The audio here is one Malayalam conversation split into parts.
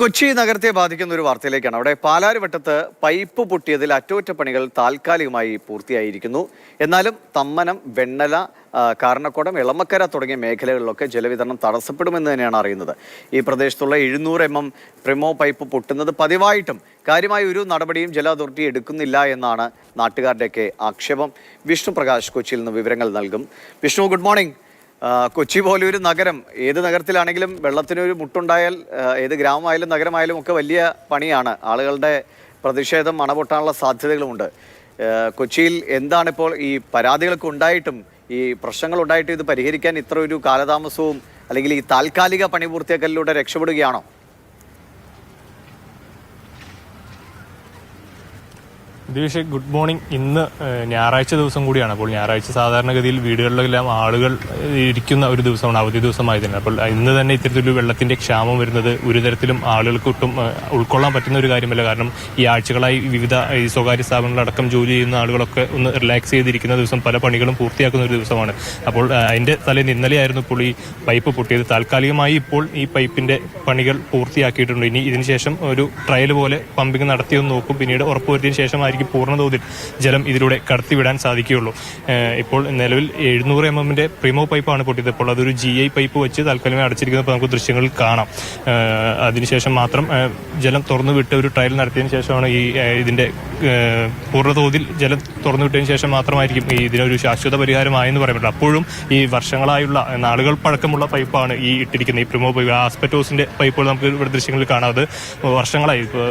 കൊച്ചി നഗരത്തെ ബാധിക്കുന്ന ഒരു വാർത്തയിലേക്കാണ്. അവിടെ പാലാരിവട്ടത്ത് പൈപ്പ് പൊട്ടിയതിൽ അറ്റകുറ്റപ്പണികൾ താൽക്കാലികമായി പൂർത്തിയായിരിക്കുന്നു. എന്നാലും തമ്മനം വെണ്ണല കാരണക്കോടം എളമക്കര തുടങ്ങിയ മേഖലകളിലൊക്കെ ജലവിതരണം തടസ്സപ്പെടുമെന്ന് തന്നെയാണ് അറിയുന്നത്. ഈ പ്രദേശത്തുള്ള എഴുന്നൂറ് എം എം പ്രിമോ പൈപ്പ് പൊട്ടുന്നത് പതിവായിട്ടും കാര്യമായ ഒരു നടപടിയും ജല അതോറിറ്റി എടുക്കുന്നില്ല എന്നാണ് നാട്ടുകാരുടെയൊക്കെ ആക്ഷേപം. വിഷ്ണു പ്രകാശ് കൊച്ചിയിൽ നിന്ന് വിവരങ്ങൾ നൽകും. വിഷ്ണു ഗുഡ് മോർണിംഗ് കൊച്ചി പോലെ ഒരു നഗരം ഏത് നഗരത്തിലാണെങ്കിലും വെള്ളത്തിനൊരു മുട്ടുണ്ടായാൽ ഏത് ഗ്രാമമായാലും നഗരമായാലും ഒക്കെ വലിയ പണിയാണ്. ആളുകളുടെ പ്രതിഷേധം അണപൊട്ടാനുള്ള സാധ്യതകളുമുണ്ട്. കൊച്ചിയിൽ എന്താണിപ്പോൾ ഈ പരാതികളൊക്കെ ഉണ്ടായിട്ടും ഈ പ്രശ്നങ്ങൾ ഉണ്ടായിട്ട് ഇത് പരിഹരിക്കാൻ ഇത്ര ഒരു കാലതാമസവും അല്ലെങ്കിൽ ഈ താൽക്കാലിക പണി പൂർത്തിയാക്കലിലൂടെ രക്ഷപ്പെടുകയാണോ? ദിവിഷ് ഗുഡ് മോർണിംഗ്. ഇന്ന് ഞായറാഴ്ച ദിവസം കൂടിയാണ്. അപ്പോൾ ഞായറാഴ്ച സാധാരണഗതിയിൽ വീടുകളിലെല്ലാം ആളുകൾ ഇരിക്കുന്ന ഒരു ദിവസമാണ് അവധി ദിവസമായതിനാൽ അപ്പോൾ ഇന്ന് തന്നെ ഇത്തരത്തിലൊരു വെള്ളത്തിന്റെ ക്ഷാമം വരുന്നത് ഒരു തരത്തിലും ആളുകൾക്ക് ഒട്ടും ഉൾക്കൊള്ളാൻ പറ്റുന്ന ഒരു കാര്യമല്ല. കാരണം ഈ ആഴ്ചകളായി വിവിധ ഈ സ്വകാര്യ സ്ഥാപനങ്ങളടക്കം ജോലി ചെയ്യുന്ന ആളുകളൊക്കെ ഒന്ന് റിലാക്സ് ചെയ്തിരിക്കുന്ന ദിവസം പല പണികളും പൂർത്തിയാക്കുന്ന ഒരു ദിവസമാണ്. അപ്പോൾ അതിന്റെ തലേന്ന് ഇന്നലെയായിരുന്നു ഇപ്പോൾ ഈ പൈപ്പ് പൊട്ടിയത്. താൽക്കാലികമായി ഇപ്പോൾ ഈ പൈപ്പിന്റെ പണികൾ പൂർത്തിയാക്കിയിട്ടുണ്ട്. ഇനി ഇതിനുശേഷം ഒരു ട്രയൽ പോലെ പമ്പിംഗ് നടത്തിയൊന്ന് നോക്കും. പിന്നീട് ഉറപ്പുവരുത്തിയതിനു ശേഷമായിരിക്കും പൂർണതോതിൽ ജലം ഇതിലൂടെ കടത്തിവിടാൻ സാധിക്കുകയുള്ളൂ. ഇപ്പോൾ നിലവിൽ എഴുന്നൂറ് എം എമ്മിന്റെ പ്രിമോ പൈപ്പാണ് പൊട്ടിയത്. അപ്പോൾ അതൊരു ജി ഐ പൈപ്പ് വെച്ച് താൽക്കാലികമായി അടച്ചിരിക്കുന്നത് നമുക്ക് ദൃശ്യങ്ങളിൽ കാണാം. അതിനുശേഷം മാത്രം ജലം തുറന്നു വിട്ട് ഒരു ട്രയൽ നടത്തിയതിനു ശേഷമാണ് ഈ ഇതിന്റെ പൂർണതോതിൽ ജലം തുറന്നു വിട്ടതിന് ശേഷം മാത്രമായിരിക്കും ഈ ഇതിനൊരു ശാശ്വത പരിഹാരമായെന്ന് പറ്റില്ല അപ്പോഴും ഈ വർഷങ്ങളായുള്ള നാളുകൾ പഴക്കമുള്ള പൈപ്പാണ് ഈ ഇട്ടിരിക്കുന്നത്. ഈ പ്രിമോ പൈപ്പ് ആസ്പെറ്റോസിന്റെ പൈപ്പുകൾ നമുക്ക് ഇവിടെ ദൃശ്യങ്ങളിൽ കാണാം. അത് വർഷങ്ങളായി. ഇപ്പോൾ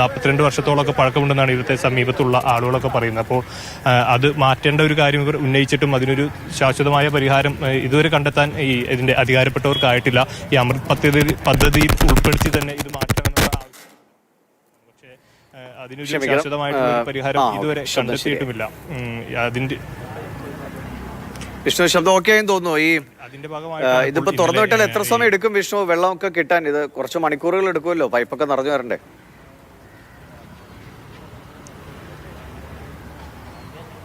നാൽപ്പത്തിരണ്ട് വർഷത്തോളമൊക്കെ പഴക്കമുണ്ടെന്നാണ് ഇവിടുത്തെ സമീപത്തുള്ള ആളുകളൊക്കെ പറയുന്നത്. അപ്പോൾ അത് മാറ്റേണ്ട ഒരു കാര്യം ഇവർ ഉന്നയിച്ചിട്ടും അതിനൊരു ശാശ്വതമായ പരിഹാരം ഇതുവരെ കണ്ടെത്താൻ ഈ ഇതിന്റെ അധികാരപ്പെട്ടവർക്കായിട്ടില്ല. ഈ അമൃത് പദ്ധതി പദ്ധതിയിൽ ഉൾപ്പെടുത്തി തന്നെ ഇത് ആ, അതിനൊരു ശാശ്വതമായിട്ടുള്ള പരിഹാരം ഇതുവരെ കണ്ടെത്തിയിട്ടുമില്ല. അതിന്റെ വിഷ്ണു ശബ്ദം ഓക്കെ ആയെന്ന് തോന്നുന്നു. ഈ ഇതിപ്പോ തുറന്നു വിട്ടാൽ എത്ര സമയം എടുക്കും വിഷ്ണു? വെള്ളമൊക്കെ കിട്ടാൻ ഇത് കുറച്ച് മണിക്കൂറുകൾ എടുക്കുമല്ലോ? പൈപ്പൊക്കെ നിറഞ്ഞു വരണ്ടേ?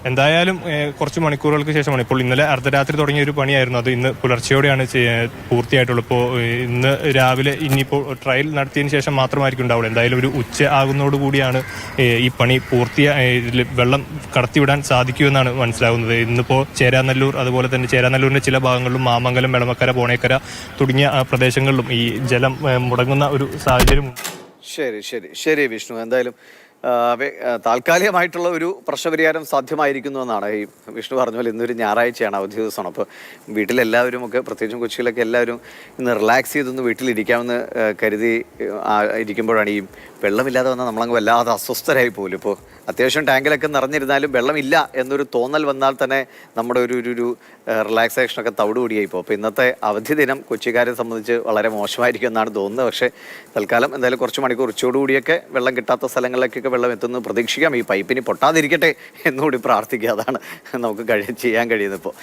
എന്തായാലും കുറച്ച് മണിക്കൂറുകൾക്ക് ശേഷമാണ്. ഇപ്പോൾ ഇന്നലെ അർദ്ധരാത്രി തുടങ്ങിയ ഒരു പണിയായിരുന്നു. അത് ഇന്ന് പുലർച്ചെയോടെയാണ് പൂർത്തിയായിട്ടുള്ളത്. ഇപ്പോൾ ഇന്ന് രാവിലെ ഇനിയിപ്പോൾ ട്രയൽ നടത്തിയതിന് ശേഷം മാത്രമായിരിക്കും ഉണ്ടാവുള്ളൂ. എന്തായാലും ഒരു ഉച്ച ആകുന്നതോടുകൂടിയാണ് കൂടിയാണ് ഈ പണി പൂർത്തിയാ വെള്ളം കടത്തിവിടാൻ സാധിക്കുമെന്നാണ് മനസ്സിലാകുന്നത് ഇന്നിപ്പോൾ ചേരാനല്ലൂർ അതുപോലെ തന്നെ ചേരാനല്ലൂരിന്റെ ചില ഭാഗങ്ങളിലും മാമംഗലം വെളമക്കര പോണേക്കര തുടങ്ങിയ പ്രദേശങ്ങളിലും ഈ ജലം മുടങ്ങുന്ന ഒരു സാഹചര്യമുണ്ട്. ശരി ശരി. ശരി വിഷ്ണു. എന്തായാലും താൽക്കാലികമായിട്ടുള്ള ഒരു പ്രശ്നപരിഹാരം സാധ്യമായിരിക്കുന്നു എന്നാണ് ഈ വിഷ്ണു പറഞ്ഞ പോലെ ഇന്നൊരു ഞായറാഴ്ചയാണ് അവധി ദിവസമാണ്. അപ്പോൾ വീട്ടിലെല്ലാവരും ഒക്കെ പ്രത്യേകിച്ചും കൊച്ചിയിലൊക്കെ എല്ലാവരും ഇന്ന് റിലാക്സ് ചെയ്തൊന്ന് വീട്ടിലിരിക്കാമെന്ന് കരുതി ഇരിക്കുമ്പോഴാണ് ഈ വെള്ളമില്ലാതെ വന്നാൽ നമ്മളങ്ങ് വല്ലാതെ അസ്വസ്ഥരായി പോലും. ഇപ്പോൾ അത്യാവശ്യം ടാങ്കിലൊക്കെ നിറഞ്ഞിരുന്നാലും വെള്ളമില്ല എന്നൊരു തോന്നൽ വന്നാൽ തന്നെ നമ്മുടെ ഒരു ഒരു ഒരു റിലാക്സേഷനൊക്കെ തവിടുകൂടിയായി പോകും. അപ്പോൾ ഇന്നത്തെ അവധി ദിനം കൊച്ചിക്കാരെ സംബന്ധിച്ച് വളരെ മോശമായിരിക്കും എന്നാണ് തോന്നുന്നത്. പക്ഷേ തൽക്കാലം എന്തായാലും കുറച്ച് മണിക്കൂർ ഉച്ചയോടുകൂടിയൊക്കെ വെള്ളം കിട്ടാത്ത സ്ഥലങ്ങളിലേക്കൊക്കെ വെള്ളം എത്തുന്നു. പ്രതീക്ഷിക്കാം ഈ പൈപ്പിനി പൊട്ടാതിരിക്കട്ടെ എന്നുകൂടി പ്രാർത്ഥിക്കുക. അതാണ് നമുക്ക് കഴി ചെയ്യാൻ കഴിയുന്നത് ഇപ്പോൾ